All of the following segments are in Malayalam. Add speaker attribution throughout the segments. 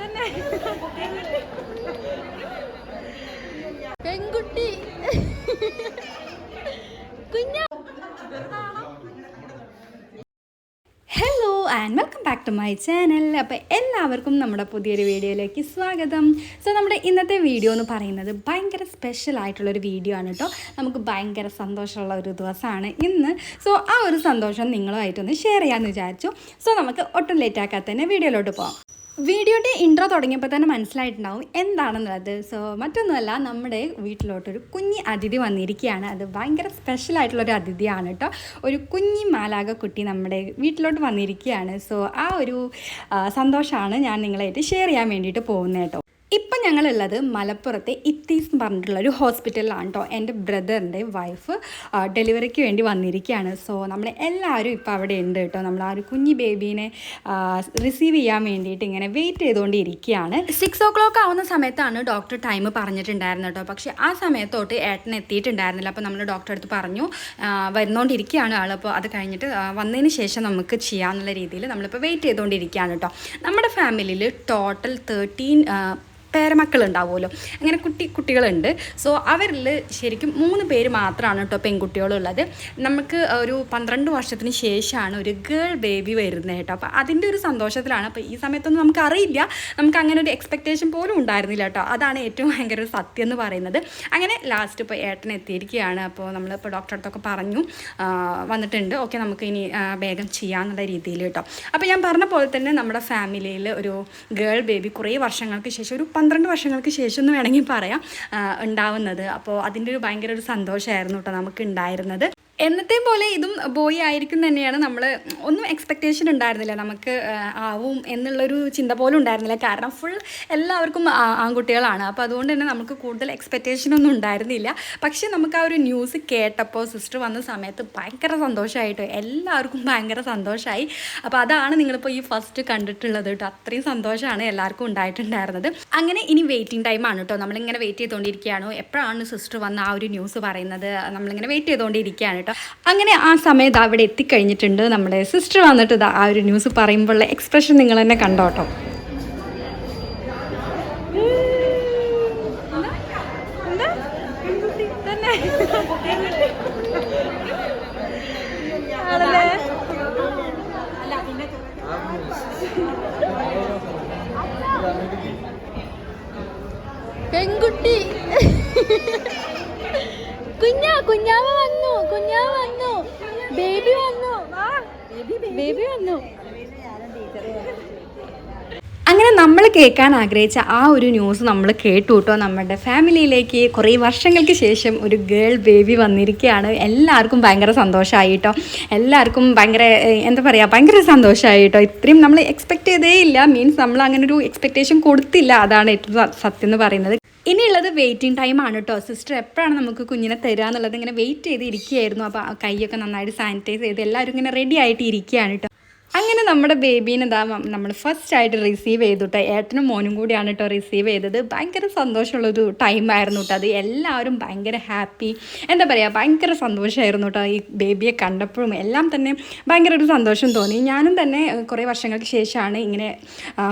Speaker 1: തന്നെ. പെൺകുട്ടി. Hello and welcome back to my channel അപ്പോൾ എല്ലാവർക്കും നമ്മുടെ പുതിയൊരു വീഡിയോയിലേക്ക് സ്വാഗതം. സോ നമ്മുടെ ഇന്നത്തെ വീഡിയോ എന്ന് പറയുന്നത് ഭയങ്കര സ്പെഷ്യൽ ആയിട്ടുള്ളൊരു വീഡിയോ ആണ് കേട്ടോ. നമുക്ക് ഭയങ്കര സന്തോഷമുള്ള ഒരു ദിവസമാണ് ഇന്ന്. സോ ആ ഒരു സന്തോഷം നിങ്ങളുമായിട്ടൊന്ന് ഷെയർ ചെയ്യാമെന്ന് വിചാരിച്ചു. സോ നമുക്ക് ഒട്ടും ലേറ്റ് ആക്കാതെ തന്നെ വീഡിയോയിലോട്ട് പോകാം വീഡിയോയുടെ ഇൻട്രോ തുടങ്ങിയപ്പോൾ തന്നെ മനസ്സിലായിട്ടുണ്ടാവും എന്താണെന്നുള്ളത്. സോ മറ്റൊന്നുമല്ല നമ്മുടെ വീട്ടിലോട്ടൊരു കുഞ്ഞി അതിഥി വന്നിരിക്കുകയാണ്. അത് ഭയങ്കര സ്പെഷ്യൽ ആയിട്ടുള്ള ഒരു അതിഥിയാണ് കേട്ടോ ഒരു കുഞ്ഞി മാലാക കുട്ടി നമ്മുടെ വീട്ടിലോട്ട് വന്നിരിക്കുകയാണ്. സോ ആ ഒരു സന്തോഷമാണ് ഞാൻ നിങ്ങളായിട്ട് ഷെയർ ചെയ്യാൻ വേണ്ടിയിട്ട് പോകുന്നത് കേട്ടോ ഇപ്പം ഞങ്ങളുള്ളത് മലപ്പുറത്തെ ഇത്തീസ് എന്ന് പറഞ്ഞിട്ടുള്ള ഒരു ഹോസ്പിറ്റലിലാണ് കേട്ടോ എന്റെ ബ്രദറിന്റെ വൈഫ് ഡെലിവറിക്ക് വേണ്ടി വന്നിരിക്കുകയാണ്. സോ നമ്മൾ എല്ലാവരും ഇപ്പോൾ അവിടെ ഉണ്ട് കേട്ടോ നമ്മൾ ആ ഒരു കുഞ്ഞി ബേബീനെ റിസീവ് ചെയ്യാൻ വേണ്ടിയിട്ട് ഇങ്ങനെ വെയിറ്റ് ചെയ്തുകൊണ്ടിരിക്കുകയാണ്. സിക്സ് ഓ ക്ലോക്ക് ആവുന്ന സമയത്താണ് ഡോക്ടർ ടൈം പറഞ്ഞിട്ടുണ്ടായിരുന്നത് കേട്ടോ പക്ഷേ ആ സമയത്തോട്ട് ഏട്ടൻ എത്തിയിട്ടുണ്ടായിരുന്നില്ല. അപ്പോൾ നമ്മൾ ഡോക്ടറെ അടുത്ത് പറഞ്ഞു വരുന്നോണ്ടിരിക്കുകയാണ് ആൾ അപ്പോൾ അത് കഴിഞ്ഞിട്ട് വന്നതിന് ശേഷം നമുക്ക് ചെയ്യാമെന്നുള്ള രീതിയിൽ നമ്മളിപ്പോൾ വെയിറ്റ് ചെയ്തുകൊണ്ടിരിക്കുകയാണ് കേട്ടോ നമ്മുടെ ഫാമിലിയിൽ ടോട്ടൽ തേർട്ടീൻ പേരമക്കളുണ്ടാവുമല്ലോ. അങ്ങനെ കുട്ടി കുട്ടികളുണ്ട്. സോ അവരിൽ ശരിക്കും മൂന്ന് പേര് മാത്രമാണ് കേട്ടോ പെൺകുട്ടികളുള്ളത്. നമുക്ക് ഒരു പന്ത്രണ്ട് വർഷത്തിന് ശേഷമാണ് ഒരു ഗേൾ ബേബി വരുന്നത് കേട്ടോ. അപ്പോൾ അതിന്റെ ഒരു സന്തോഷത്തിലാണ്. അപ്പോൾ ഈ സമയത്തൊന്നും നമുക്ക് അറിയില്ല. നമുക്ക് അങ്ങനെ ഒരു എക്സ്പെക്റ്റേഷൻ പോലും ഉണ്ടായിരുന്നില്ല കേട്ടോ അതാണ് ഏറ്റവും ഭയങ്കര ഒരു സത്യം എന്ന് പറയുന്നത്. അങ്ങനെ ലാസ്റ്റ് ഇപ്പോൾ ഏട്ടൻ എത്തിയിരിക്കുകയാണ്. അപ്പോൾ നമ്മളിപ്പോൾ ഡോക്ടറെ അടുത്തൊക്കെ പറഞ്ഞു. വന്നിട്ടുണ്ട്. ഓക്കെ നമുക്ക് ഇനി വേഗം ചെയ്യാമെന്നുള്ള രീതിയിൽ കേട്ടോ അപ്പോൾ ഞാൻ പറഞ്ഞ പോലെ തന്നെ നമ്മുടെ ഫാമിലിയിൽ ഒരു ഗേൾ ബേബി കുറേ വർഷങ്ങൾക്ക് ശേഷം ഒരു പന്ത്രണ്ട് വർഷങ്ങൾക്ക് ശേഷം എന്ന് വേണമെങ്കിൽ പറയാം ഉണ്ടാവുന്നത്. അപ്പോൾ അതിന്റെ ഒരു ഭയങ്കര ഒരു സന്തോഷമായിരുന്നു കേട്ടോ നമുക്ക് ഉണ്ടായിരുന്നത് എന്നത്തെ പോലെ ഇതും ബോയ് ആയിരിക്കും തന്നെയാണ്. നമ്മൾ ഒന്നും എക്സ്പെക്റ്റേഷൻ ഉണ്ടായിരുന്നില്ല. നമുക്ക് ആവും എന്നുള്ളൊരു ചിന്ത പോലും ഉണ്ടായിരുന്നില്ല. കാരണം ഫുൾ എല്ലാവർക്കും ആൺകുട്ടികളാണ്. അപ്പോൾ അതുകൊണ്ട് തന്നെ നമുക്ക് കൂടുതൽ എക്സ്പെക്റ്റേഷൻ ഒന്നും ഉണ്ടായിരുന്നില്ല. പക്ഷേ നമുക്ക് ആ ഒരു ന്യൂസ് കേട്ടപ്പോൾ സിസ്റ്റർ വന്ന സമയത്ത് ഭയങ്കര സന്തോഷമായിട്ടോ എല്ലാവർക്കും ഭയങ്കര സന്തോഷമായി അപ്പോൾ അതാണ് നിങ്ങളിപ്പോൾ ഈ ഫസ്റ്റ് കണ്ടിട്ടുള്ളത് കേട്ടോ. അത്രയും സന്തോഷമാണ് എല്ലാവർക്കും ഉണ്ടായിട്ടുണ്ടായിരുന്നത്. അങ്ങനെ ഇനി വെയിറ്റിംഗ് ടൈമാണ് കേട്ടോ. നമ്മളിങ്ങനെ വെയിറ്റ് ചെയ്തുകൊണ്ടിരിക്കുകയാണ് എപ്പോഴാണ് സിസ്റ്റർ വന്ന ആ ഒരു ന്യൂസ് പറയുന്നത്? നമ്മളിങ്ങനെ വെയിറ്റ് ചെയ്തുകൊണ്ടിരിക്കുകയാണ് കേട്ടോ. അങ്ങനെ ആ സമയത്ത് അവിടെ എത്തിക്കഴിഞ്ഞിട്ടുണ്ട്. നമ്മുടെ സിസ്റ്റർ വന്നിട്ട് ആ ഒരു ന്യൂസ് പറയുമ്പോഴുള്ള എക്സ്പ്രഷൻ നിങ്ങൾ തന്നെ കണ്ടോട്ടോ പെൺകുട്ടി. കുഞ്ഞാ കുഞ്ഞാവ? കുഞ്ഞാവ വന്നു. ബേബി വന്നു. ബേബി വന്നു. നമ്മൾ കേൾക്കാൻ ആഗ്രഹിച്ച ആ ഒരു ന്യൂസ് നമ്മൾ കേട്ടു കേട്ടോ നമ്മുടെ ഫാമിലിയിലേക്ക് കുറേ വർഷങ്ങൾക്ക് ശേഷം ഒരു ഗേൾ ബേബി വന്നിരിക്കുകയാണ്. എല്ലാവർക്കും ഭയങ്കര സന്തോഷമായി കേട്ടോ എല്ലാവർക്കും ഭയങ്കര എന്താ പറയുക ഭയങ്കര സന്തോഷമായി കേട്ടോ ഇത്രയും നമ്മൾ എക്സ്പെക്ട് ചെയ്തേ ഇല്ല. മീൻസ് നമ്മൾ അങ്ങനെ ഒരു എക്സ്പെക്റ്റേഷൻ കൊടുത്തില്ല. അതാണ് ഏറ്റവും സത്യം എന്ന് പറയുന്നത്. ഇനിയുള്ളത് വെയിറ്റിംഗ് ആണ് കേട്ടോ സിസ്റ്റർ എപ്പോഴാണ് നമുക്ക് കുഞ്ഞിനെ തരിക എന്നുള്ളത് ഇങ്ങനെ വെയിറ്റ് ചെയ്ത് ഇരിക്കുകയായിരുന്നു. അപ്പോൾ കൈയൊക്കെ നന്നായിട്ട് സാനിറ്റൈസ് ചെയ്ത് എല്ലാവരും ഇങ്ങനെ റെഡി ആയിട്ട് ഇരിക്കുകയാണ് കേട്ടോ അങ്ങനെ നമ്മുടെ ബേബീനെ ദാ നമ്മൾ ഫസ്റ്റ് ആയിട്ട് റിസീവ് ചെയ്തു കേട്ടോ ഏട്ടനും മോനും കൂടിയാണ് കേട്ടോ റിസീവ് ചെയ്തത്. ഭയങ്കര സന്തോഷമുള്ളൊരു ടൈമായിരുന്നു കേട്ടോ അത്. എല്ലാവരും ഭയങ്കര ഹാപ്പി എന്താ പറയുക ഭയങ്കര സന്തോഷമായിരുന്നു കേട്ടോ ഈ ബേബിയെ കണ്ടപ്പോഴും. എല്ലാം തന്നെ ഭയങ്കര ഒരു സന്തോഷം തോന്നി. ഞാനും തന്നെ കുറേ വർഷങ്ങൾക്ക് ശേഷമാണ് ഇങ്ങനെ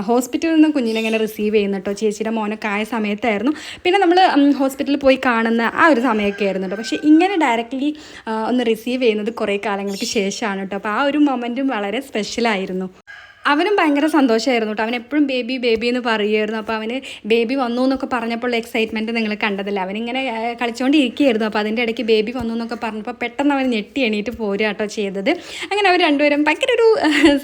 Speaker 1: ഹോസ്പിറ്റലിൽ നിന്ന് കുഞ്ഞിനെ ഇങ്ങനെ റിസീവ് ചെയ്യുന്നത് കേട്ടോ ചേച്ചിയുടെ മോനൊക്കെ ആയ സമയത്തായിരുന്നു. പിന്നെ നമ്മൾ ഹോസ്പിറ്റലിൽ പോയി കാണുന്ന ആ ഒരു സമയമൊക്കെ ആയിരുന്നു കേട്ടോ പക്ഷേ ഇങ്ങനെ ഡയറക്റ്റ്ലി ഒന്ന് റിസീവ് ചെയ്യുന്നത് കുറേ കാലങ്ങൾക്ക് ശേഷമാണ് കേട്ടോ അപ്പോൾ ആ ഒരു മൊമെന്റും വളരെ സ്പെഷ്യലായിരുന്നു. അവനും ഭയങ്കര സന്തോഷമായിരുന്നു കേട്ടോ. അവൻ എപ്പോഴും ബേബി ബേബി എന്ന് പറയുമായിരുന്നു. അപ്പോൾ അവന് ബേബി വന്നു എന്നൊക്കെ പറഞ്ഞപ്പോൾ എക്സൈറ്റ്മെന്റ് നിങ്ങൾ കണ്ടതല്ല? അവനിങ്ങനെ കളിച്ചുകൊണ്ടിരിക്കുകയായിരുന്നു അപ്പോൾ അതിന്റെ ഇടയ്ക്ക് ബേബി വന്നു എന്നൊക്കെ പറഞ്ഞപ്പോൾ പെട്ടെന്ന് അവൻ ഞെട്ടി എണീറ്റ് പോരുക കേട്ടോ ചെയ്തത്. അങ്ങനെ അവർ രണ്ടുപേരും ഭയങ്കര ഒരു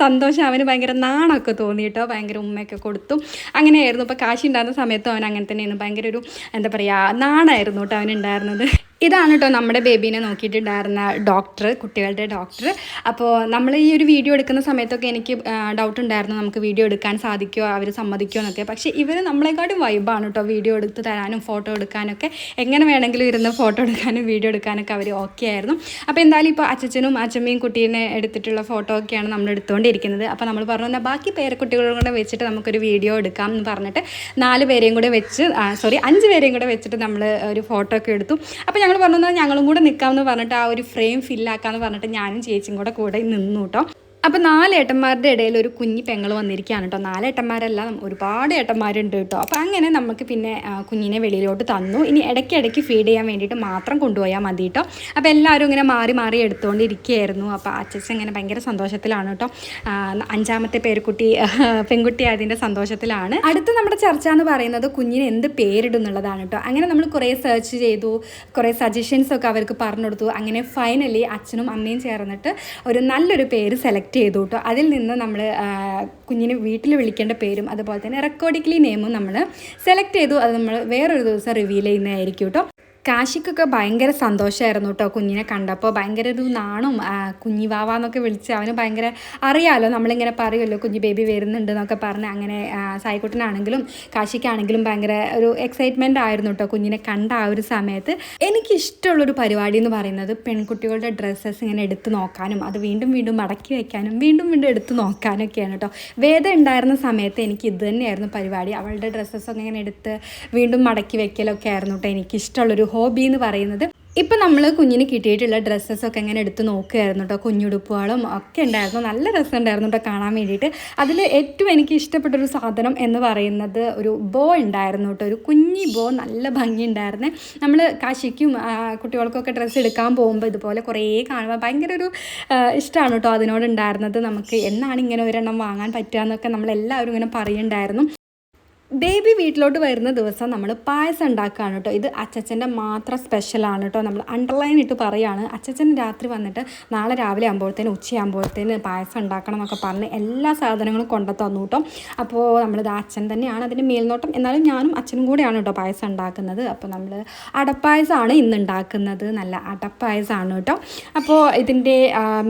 Speaker 1: സന്തോഷം അവന് ഭയങ്കര നാണമൊക്കെ തോന്നി കേട്ടോ. ഭയങ്കര ഉമ്മയൊക്കെ കൊടുത്തു. അങ്ങനെയായിരുന്നു. അപ്പോൾ കാശി ഉണ്ടായിരുന്ന സമയത്തും അവൻ അങ്ങനെ തന്നെയായിരുന്നു. ഭയങ്കര ഒരു എന്താ പറയുക നാണായിരുന്നു കേട്ടോ അവനുണ്ടായിരുന്നത് ഇതാണ് കേട്ടോ നമ്മുടെ ബേബീനെ നോക്കിയിട്ടുണ്ടായിരുന്ന ഡോക്ടർ കുട്ടികളുടെ ഡോക്ടർ അപ്പോൾ നമ്മൾ ഈ ഒരു വീഡിയോ എടുക്കുന്ന സമയത്തൊക്കെ എനിക്ക് ഡൗട്ട് ഉണ്ടായിരുന്നു നമുക്ക് വീഡിയോ എടുക്കാൻ സാധിക്കുമോ അവർ സമ്മതിക്കുമോ എന്നൊക്കെ. പക്ഷേ ഇവർ നമ്മളെക്കാട്ടും വൈബാണ് കേട്ടോ വീഡിയോ എടുത്ത് തരാനും ഫോട്ടോ എടുക്കാനൊക്കെ. എങ്ങനെ വേണമെങ്കിലും ഇരുന്ന് ഫോട്ടോ എടുക്കാനും വീഡിയോ എടുക്കാനൊക്കെ അവർ ഓക്കെ ആയിരുന്നു. അപ്പോൾ എന്തായാലും ഇപ്പോൾ അച്ഛനും അച്ഛമ്മയും കുട്ടീനെ എടുത്തിട്ടുള്ള ഫോട്ടോ ഒക്കെയാണ് നമ്മൾ എടുത്തുകൊണ്ടിരിക്കുന്നത്. അപ്പോൾ നമ്മൾ പറഞ്ഞു എന്നാൽ ബാക്കി പേരക്കുട്ടികളും കൂടെ വെച്ചിട്ട് നമുക്കൊരു വീഡിയോ എടുക്കാം എന്ന് പറഞ്ഞിട്ട് നാല് പേരെയും കൂടെ വെച്ച് സോറി അഞ്ച് പേരെയും കൂടെ വെച്ചിട്ട് നമ്മൾ ഒരു ഫോട്ടോ ഒക്കെ എടുത്തു. അപ്പോൾ ഞങ്ങൾ പറഞ്ഞു "എന്നാൽ ഞങ്ങളും കൂടെ നിൽക്കാമെന്ന് പറഞ്ഞിട്ട് ആ ഒരു ഫ്രെയിം ഫില്ലാക്കാമെന്ന് പറഞ്ഞിട്ട് ഞാനും ചേച്ചിയും കൂടെ കൂടെ നിന്നു കേട്ടോ അപ്പോൾ നാല് ഏട്ടന്മാരുടെ ഇടയിൽ ഒരു കുഞ്ഞി പെങ്ങൾ വന്നിരിക്കുകയാണ് കേട്ടോ നാല് ഏട്ടന്മാരല്ല ഒരുപാട് ഏട്ടന്മാരുണ്ട് കേട്ടോ അപ്പോൾ അങ്ങനെ നമുക്ക് പിന്നെ കുഞ്ഞിനെ വെളിയിലോട്ട് തന്നു. ഇനി ഇടയ്ക്ക് ഇടയ്ക്ക് ഫീഡ് ചെയ്യാൻ വേണ്ടിയിട്ട് മാത്രം കൊണ്ടുപോയാൽ മതി കേട്ടോ അപ്പോൾ എല്ലാവരും ഇങ്ങനെ മാറി മാറി എടുത്തുകൊണ്ടിരിക്കുകയായിരുന്നു അപ്പോൾ അച്ഛൻ ഇങ്ങനെ ഭയങ്കര സന്തോഷത്തിലാണ് കേട്ടോ അഞ്ചാമത്തെ പേരുക്കുട്ടി പെൺകുട്ടി ആയതിന്റെ സന്തോഷത്തിലാണ്. അടുത്ത നമ്മുടെ ചർച്ച എന്ന് പറയുന്നത് കുഞ്ഞിന് എന്ത് പേരിടുന്നുള്ളതാണ് കേട്ടോ അങ്ങനെ നമ്മൾ കുറേ സെർച്ച് ചെയ്തു. കുറേ സജഷൻസ് ഒക്കെ അവർക്ക് പറഞ്ഞു കൊടുത്തു. അങ്ങനെ ഫൈനലി അച്ഛനും അമ്മയും ചേർന്നിട്ട് ഒരു നല്ലൊരു പേര് സെലക്ട് ചെയ്തു കേട്ടോ അതിൽ നിന്ന് നമ്മൾ കുഞ്ഞിനെ വീട്ടിൽ വിളിക്കേണ്ട പേരും അതുപോലെ തന്നെ റെക്കോർഡിക്കലി നെയിമും നമ്മൾ സെലക്ട് ചെയ്തു. അത് നമ്മൾ വേറൊരു ദിവസം റിവീൽ ചെയ്യുന്നതായിരിക്കും കേട്ടോ കാശിക്കൊക്കെ ഭയങ്കര സന്തോഷമായിരുന്നു കേട്ടോ കുഞ്ഞിനെ കണ്ടപ്പോൾ ഭയങ്കര ഒരു നാണും കുഞ്ഞിവാവ എന്നൊക്കെ വിളിച്ച് അവന് ഭയങ്കര അറിയാമല്ലോ നമ്മളിങ്ങനെ പറയുമല്ലോ കുഞ്ഞ് ബേബി വരുന്നുണ്ട് എന്നൊക്കെ പറഞ്ഞ് അങ്ങനെ സായിക്കുട്ടനാണെങ്കിലും കാശിക്കാണെങ്കിലും ഭയങ്കര ഒരു എക്സൈറ്റ്മെന്റ് ആയിരുന്നു കേട്ടോ കുഞ്ഞിനെ കണ്ട ആ ഒരു സമയത്ത്. എനിക്കിഷ്ടമുള്ളൊരു പരിപാടി എന്ന് പറയുന്നത് പെൺകുട്ടികളുടെ ഡ്രസ്സസ് ഇങ്ങനെ എടുത്ത് നോക്കാനും അത് വീണ്ടും വീണ്ടും മടക്കി വയ്ക്കാനും വീണ്ടും വീണ്ടും എടുത്ത് നോക്കാനൊക്കെയാണ് കേട്ടോ വേദ ഉണ്ടായിരുന്ന സമയത്ത് എനിക്ക് ഇത് തന്നെയായിരുന്നു പരിപാടി. അവളുടെ ഡ്രസ്സസൊക്കെ ഇങ്ങനെ എടുത്ത് വീണ്ടും മടക്കി വയ്ക്കലൊക്കെ ആയിരുന്നു കേട്ടോ എനിക്ക് ഇഷ്ടമുള്ളൊരു ഹോബി എന്ന് പറയുന്നത്. ഇപ്പം നമ്മൾ കുഞ്ഞിന് കിട്ടിയിട്ടുള്ള ഡ്രസ്സസൊക്കെ ഇങ്ങനെ എടുത്ത് നോക്കുകയായിരുന്നു കേട്ടോ കുഞ്ഞുടുപ്പുകളും ഒക്കെ ഉണ്ടായിരുന്നു. നല്ല രസമുണ്ടായിരുന്നു കേട്ടോ കാണാൻ വേണ്ടിയിട്ട്. അതിൽ ഏറ്റവും എനിക്ക് ഇഷ്ടപ്പെട്ട ഒരു സാധനം എന്ന് പറയുന്നത് ഒരു ബോ ഉണ്ടായിരുന്നു കേട്ടോ ഒരു കുഞ്ഞി ബോ നല്ല ഭംഗി ഉണ്ടായിരുന്നു. നമ്മൾ കാശിക്കും കുട്ടികൾക്കൊക്കെ ഡ്രസ്സ് എടുക്കാൻ പോകുമ്പോൾ ഇതുപോലെ കുറേ കാണുമ്പോൾ ഭയങ്കര ഒരു ഇഷ്ടമാണ് കേട്ടോ അതിനോട് ഉണ്ടായിരുന്നത്. നമുക്ക് എന്നാണ് ഇങ്ങനെ ഒരെണ്ണം വാങ്ങാൻ പറ്റുക എന്നൊക്കെ നമ്മളെല്ലാവരും ഇങ്ങനെ പറയുന്നുണ്ടായിരുന്നു. ബേബി വീട്ടിലോട്ട് വരുന്ന ദിവസം നമ്മൾ പായസം ഉണ്ടാക്കുകയാണ് കേട്ടോ. ഇത് അച്ചച്ചന്റെ മാത്രം സ്പെഷ്യലാണ് കേട്ടോ. നമ്മൾ അണ്ടർലൈൻ ഇട്ട് പറയുകയാണ് അച്ചച്ചൻ രാത്രി വന്നിട്ട് നാളെ രാവിലെ ആകുമ്പോഴത്തേന് ഉച്ചയാകുമ്പോഴത്തേന് പായസം ഉണ്ടാക്കണം എന്നൊക്കെ പറഞ്ഞ് എല്ലാ സാധനങ്ങളും കൊണ്ടു തന്നു കേട്ടോ. അപ്പോൾ നമ്മളിത് അച്ഛൻ തന്നെയാണ് അതിന്റെ മേൽനോട്ടം. എന്നാലും ഞാനും അച്ഛനും കൂടെയാണ് കേട്ടോ പായസം ഉണ്ടാക്കുന്നത്. അപ്പോൾ നമ്മൾ അടപ്പായസമാണ് ഇന്ന് ഉണ്ടാക്കുന്നത്. നല്ല അടപ്പായസമാണ് കേട്ടോ. അപ്പോൾ ഇതിന്റെ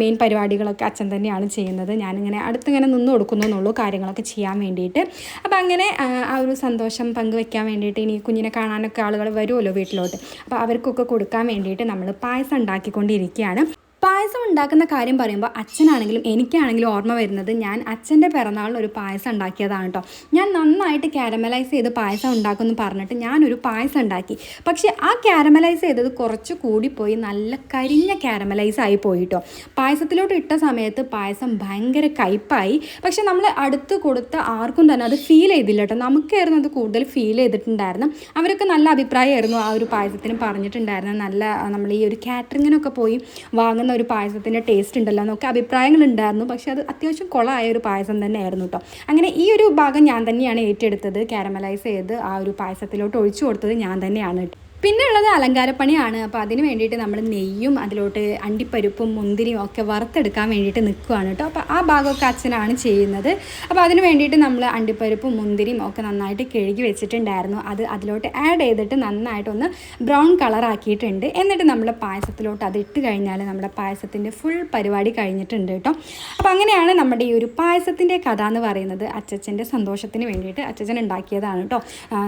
Speaker 1: മെയിൻ പരിപാടികളൊക്കെ അച്ഛൻ തന്നെയാണ് ചെയ്യുന്നത്. ഞാനിങ്ങനെ അടുത്തിങ്ങനെ നിന്ന് കൊടുക്കുന്നു എന്നുള്ളൂ കാര്യങ്ങളൊക്കെ ചെയ്യാൻ വേണ്ടിയിട്ട്. അപ്പോൾ അങ്ങനെ ആ, ഒരു സന്തോഷം പങ്കുവെക്കാൻ വേണ്ടിയിട്ട് ഇനി കുഞ്ഞിനെ കാണാനൊക്കെ ആളുകൾ വരുമല്ലോ വീട്ടിലോട്ട്. അപ്പോൾ അവർക്കൊക്കെ കൊടുക്കാൻ വേണ്ടിയിട്ട് നമ്മൾ പായസം ഉണ്ടാക്കിക്കൊണ്ടിരിക്കുകയാണ്. പായസം ഉണ്ടാക്കുന്ന കാര്യം പറയുമ്പോൾ അച്ഛനാണെങ്കിലും എനിക്കാണെങ്കിലും ഓർമ്മ വരുന്നത് ഞാൻ അച്ഛന്റെ പിറന്നാളിന് ഒരു പായസം ഉണ്ടാക്കിയതാണ് കേട്ടോ ഞാൻ നന്നായിട്ട് കാരമലൈസ് ചെയ്ത് പായസം ഉണ്ടാക്കുമെന്ന് പറഞ്ഞിട്ട് ഞാനൊരു പായസം ഉണ്ടാക്കി. പക്ഷേ ആ കാരമലൈസ് ചെയ്തത് കുറച്ച് കൂടിപ്പോയി നല്ല കരിഞ്ഞ കാരമലൈസ് ആയി പോയി കേട്ടോ പായസത്തിലോട്ട് ഇട്ട സമയത്ത് പായസം ഭയങ്കര കയ്പായി. പക്ഷെ നമ്മൾ അടുത്ത് കൊടുത്ത ആർക്കും തന്നെ അത് ഫീൽ ചെയ്തില്ല കേട്ടോ നമുക്കായിരുന്നു അത് കൂടുതൽ ഫീൽ ചെയ്തിട്ടുണ്ടായിരുന്നു. അവരൊക്കെ നല്ല അഭിപ്രായമായിരുന്നു ആ ഒരു പായസത്തിന് പറഞ്ഞിട്ടുണ്ടായിരുന്നു. നല്ല നമ്മൾ ഈ ഒരു കാറ്ററിങ്ങിനൊക്കെ പോയി വാങ്ങുന്ന ഒരു പായസത്തിന്റെ ടേസ്റ്റ് ഉണ്ടല്ലോ എന്നൊക്കെ അഭിപ്രായങ്ങൾ ഉണ്ടായിരുന്നു പക്ഷേ അത് അത്യാവശ്യം കുളമായ ഒരു പായസം തന്നെയായിരുന്നു കേട്ടോ അങ്ങനെ ഈ ഒരു ഭാഗം ഞാൻ തന്നെയാണ് ഏറ്റെടുത്തത്. കാരമലൈസ് ചെയ്ത് ആ ഒരു പായസത്തിലോട്ട് ഒഴിച്ചു കൊടുത്തത് ഞാൻ തന്നെയാണ് കേട്ടോ പിന്നെ ഉള്ളത് അലങ്കാരപ്പണിയാണ്. അപ്പോൾ അതിന് വേണ്ടിയിട്ട് നമ്മൾ നെയ്യും അതിലോട്ട് അണ്ടിപ്പരിപ്പും മുന്തിരിയും ഒക്കെ വറുത്തെടുക്കാൻ വേണ്ടിയിട്ട് നിൽക്കുവാണ് കേട്ടോ. അപ്പോൾ ആ ഭാഗമൊക്കെ അച്ഛനാണ് ചെയ്യുന്നത്. അപ്പോൾ അതിന് വേണ്ടിയിട്ട് നമ്മൾ അണ്ടിപ്പരിപ്പും മുന്തിരിയും ഒക്കെ നന്നായിട്ട് കഴുകി വെച്ചിട്ടുണ്ടായിരുന്നു. അത് അതിലോട്ട് ആഡ് ചെയ്തിട്ട് നന്നായിട്ടൊന്ന് ബ്രൗൺ കളറാക്കിയിട്ടുണ്ട് എന്നിട്ട് നമ്മൾ പായസത്തിലോട്ട് അത് ഇട്ട് കഴിഞ്ഞാൽ നമ്മുടെ പായസത്തിന്റെ ഫുൾ പരിപാടി കഴിഞ്ഞിട്ടുണ്ട് കേട്ടോ. അപ്പോൾ അങ്ങനെയാണ് നമ്മുടെ ഈ ഒരു പായസത്തിന്റെ കഥ എന്ന് പറയുന്നത്. അച്ചച്ചന്റെ സന്തോഷത്തിന് വേണ്ടിയിട്ട് അച്ചച്ചൻ ഉണ്ടാക്കിയതാണ് കേട്ടോ.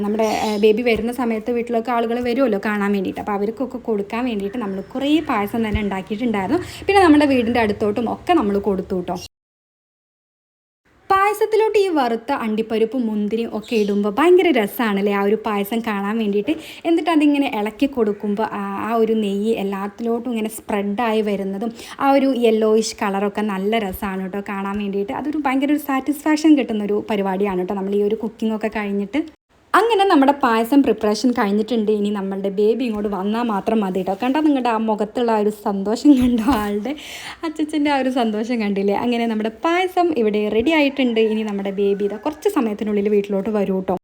Speaker 1: നമ്മുടെ ബേബി വരുന്ന സമയത്ത് വീട്ടിലൊക്കെ ആളുകൾ വരുമല്ലോ കാണാൻ വേണ്ടിയിട്ട്. അപ്പോൾ അവർക്കൊക്കെ കൊടുക്കാൻ വേണ്ടിയിട്ട് നമ്മൾ കുറേ പായസം തന്നെ ഉണ്ടാക്കിയിട്ടുണ്ടായിരുന്നു. പിന്നെ നമ്മുടെ വീടിന്റെ അടുത്തോട്ടും ഒക്കെ നമ്മൾ കൊടുത്തു കേട്ടോ. പായസത്തിലോട്ട് ഈ വറുത്ത അണ്ടിപ്പരിപ്പും മുന്തിരിയും ഒക്കെ ഇടുമ്പോൾ ഭയങ്കര രസമാണല്ലേ ആ ഒരു പായസം കാണാൻ വേണ്ടിയിട്ട്. എന്നിട്ട് അതിങ്ങനെ ഇളക്കി കൊടുക്കുമ്പോൾ ആ ഒരു നെയ്യ് എല്ലാത്തിലോട്ടും ഇങ്ങനെ സ്പ്രെഡായി വരുന്നതും ആ ഒരു യെല്ലോയിഷ് കളറൊക്കെ നല്ല രസമാണ് കേട്ടോ കാണാൻ വേണ്ടിയിട്ട്. അതൊരു ഭയങ്കര ഒരു സാറ്റിസ്ഫാക്ഷൻ കിട്ടുന്ന ഒരു പരിപാടിയാണ് കേട്ടോ. നമ്മൾ ഈ ഒരു കുക്കിംഗ് ഒക്കെ കഴിഞ്ഞിട്ട് അങ്ങനെ നമ്മുടെ പായസം പ്രിപ്പറേഷൻ കഴിഞ്ഞിട്ടുണ്ട്. ഇനി നമ്മളുടെ ബേബി ഇങ്ങോട്ട് വന്നാൽ മാത്രം മതി കേട്ടോ കണ്ടോ നിങ്ങളുടെ ആ മുഖത്തുള്ള ആ ഒരു സന്തോഷം കണ്ടോ? ആളുടെ അച്ചച്ചന്റെ ആ ഒരു സന്തോഷം കണ്ടില്ലേ? അങ്ങനെ നമ്മുടെ പായസം ഇവിടെ റെഡി ആയിട്ടുണ്ട്. ഇനി നമ്മുടെ ബേബി ഇതാ കുറച്ച് സമയത്തിനുള്ളിൽ വീട്ടിലോട്ട് വരൂ കേട്ടോ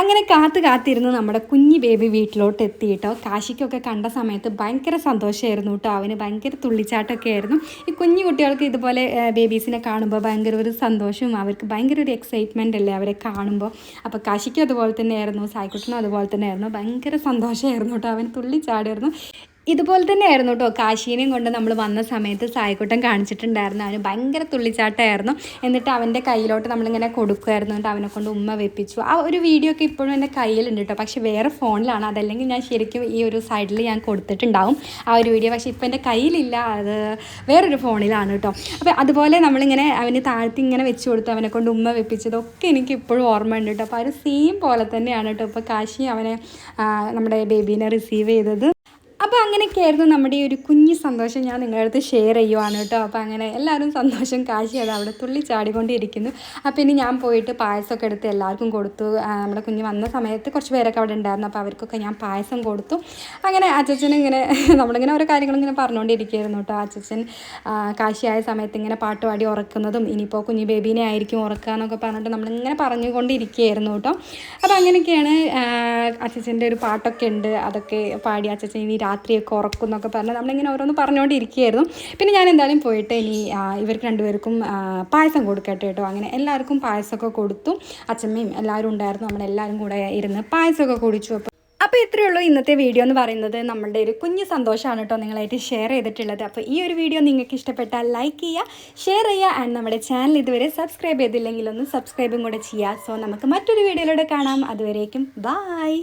Speaker 1: അങ്ങനെ കാത്ത് കാത്തിരുന്ന് നമ്മുടെ കുഞ്ഞി ബേബി വീട്ടിലോട്ട് എത്തി കേട്ടോ. കാശിക്കൊക്കെ കണ്ട സമയത്ത് ഭയങ്കര സന്തോഷമായിരുന്നു കേട്ടോ. അവന് ഭയങ്കര തുള്ളിച്ചാട്ടമൊക്കെ ആയിരുന്നു. ഈ കുഞ്ഞു കുട്ടികൾക്ക് ഇതുപോലെ ബേബീസിനെ കാണുമ്പോൾ ഭയങ്കര ഒരു സന്തോഷവും അവർക്ക് ഭയങ്കര ഒരു എക്സൈറ്റ്മെന്റ് അല്ലേ അവരെ കാണുമ്പോൾ അപ്പോൾ കാശിക്കും അതുപോലെ തന്നെയായിരുന്നു സായിക്കുട്ടനും അതുപോലെ തന്നെയായിരുന്നു. ഭയങ്കര സന്തോഷമായിരുന്നു കേട്ടോ. അവൻ തുള്ളിച്ചാടായിരുന്നു. ഇതുപോലെ തന്നെയായിരുന്നു കേട്ടോ. കാശീനെയും കൊണ്ട് നമ്മൾ വന്ന സമയത്ത് സായിക്കുട്ടൻ കാണിച്ചിട്ടുണ്ടായിരുന്നു. അവന് ഭയങ്കര തുള്ളിച്ചാട്ടമായിരുന്നു. എന്നിട്ട് അവന്റെ കയ്യിലോട്ട് നമ്മളിങ്ങനെ കൊടുക്കുമായിരുന്നു. എന്നിട്ട് അവനെ കൊണ്ട് ഉമ്മ വെപ്പിച്ചു. ആ ഒരു വീഡിയോ ഒക്കെ ഇപ്പോഴും എന്റെ കയ്യിലുണ്ട് കേട്ടോ. പക്ഷേ വേറെ ഫോണിലാണ്. അതല്ലെങ്കിൽ ഞാൻ ശരിക്കും ഈ ഒരു സൈഡിൽ ഞാൻ കൊടുത്തിട്ടുണ്ടാവും ആ ഒരു വീഡിയോ പക്ഷേ ഇപ്പോൾ എന്റെ കയ്യിലില്ല. അത് വേറൊരു ഫോണിലാണ് കേട്ടോ. അപ്പോൾ അതുപോലെ നമ്മളിങ്ങനെ അവന് താഴ്ത്തി ഇങ്ങനെ വെച്ച് കൊടുത്ത് അവനെ കൊണ്ട് ഉമ്മ വെപ്പിച്ചതൊക്കെ എനിക്ക് ഇപ്പോഴും ഓർമ്മ ഉണ്ട് കേട്ടോ. അപ്പോൾ ആ ഒരു സെയിം പോലെ തന്നെയാണ് കേട്ടോ. ഇപ്പോൾ കാശി അവനെ നമ്മുടെ ബേബീനെ റിസീവ് ചെയ്തത്. അപ്പോൾ അങ്ങനെയൊക്കെ അങ്ങനെയൊക്കെയായിരുന്നു നമ്മുടെ ഈ ഒരു കുഞ്ഞു സന്തോഷം ഞാൻ നിങ്ങളുടെ അടുത്ത് ഷെയർ ചെയ്യുവാണ് കേട്ടോ. അപ്പോൾ അങ്ങനെ എല്ലാവരും സന്തോഷം കാശി അത് അവിടെ തുള്ളി ചാടിക്കൊണ്ടിരിക്കുന്നു. അപ്പോൾ ഇനി ഞാൻ പോയിട്ട് പായസമൊക്കെ എടുത്ത് എല്ലാവർക്കും കൊടുത്തു. നമ്മുടെ കുഞ്ഞ് വന്ന സമയത്ത് കുറച്ച് പേരൊക്കെ അവിടെ ഉണ്ടായിരുന്നു. അപ്പോൾ അവർക്കൊക്കെ ഞാൻ പായസം കൊടുത്തു. അങ്ങനെ അച്ഛൻ ഇങ്ങനെ നമ്മളിങ്ങനെ ഓരോ കാര്യങ്ങളിങ്ങനെ പറഞ്ഞുകൊണ്ടിരിക്കുകയായിരുന്നു കേട്ടോ. അച്ഛൻ കാശിയായ സമയത്ത് ഇങ്ങനെ പാട്ടുപാടി ഉറക്കുന്നതും ഇനിയിപ്പോൾ കുഞ്ഞു ബേബീനെ ആയിരിക്കും ഉറക്കുക എന്നൊക്കെ പറഞ്ഞിട്ട് നമ്മളിങ്ങനെ പറഞ്ഞുകൊണ്ടിരിക്കുകയായിരുന്നു കേട്ടോ. അപ്പോൾ അങ്ങനെയൊക്കെയാണ് അച്ഛന്റെ ഒരു പാട്ടൊക്കെ ഉണ്ട്. അതൊക്കെ പാടി അച്ഛൻ ഇനി രാത്രിയൊക്കെ ഉറക്കും എന്നൊക്കെ പറഞ്ഞ് നമ്മളിങ്ങനെ ഓരോന്ന് പറഞ്ഞുകൊണ്ടിരിക്കുകയായിരുന്നു പിന്നെ ഞാൻ എന്തായാലും പോയിട്ട് ഇനി ഇവർക്ക് രണ്ടുപേർക്കും പായസം കൊടുക്കട്ടെ കേട്ടോ. അങ്ങനെ എല്ലാവർക്കും പായസമൊക്കെ കൊടുത്തു. അച്ഛമ്മയും എല്ലാവരും ഉണ്ടായിരുന്നു. നമ്മളെല്ലാവരും കൂടെ ഇരുന്ന് പായസമൊക്കെ കുടിച്ചു. അപ്പോൾ അപ്പോൾ ഇത്രയേ ഉള്ളൂ ഇന്നത്തെ വീഡിയോ എന്ന് പറയുന്നത്. നമ്മളുടെ ഒരു കുഞ്ഞു സന്തോഷമാണ് കേട്ടോ നിങ്ങളായിട്ട് ഷെയർ ചെയ്തിട്ടുള്ളത്. അപ്പോൾ ഈ ഒരു വീഡിയോ നിങ്ങൾക്ക് ഇഷ്ടപ്പെട്ടാൽ ലൈക്ക് ചെയ്യുക ഷെയർ ചെയ്യുക ആൻഡ് നമ്മുടെ ചാനൽ ഇതുവരെ സബ്സ്ക്രൈബ് ചെയ്തില്ലെങ്കിൽ ഒന്ന് സബ്സ്ക്രൈബും കൂടെ ചെയ്യുക. സോ നമുക്ക് മറ്റൊരു വീഡിയോയിലൂടെ കാണാം. അതുവരേക്കും ബായ്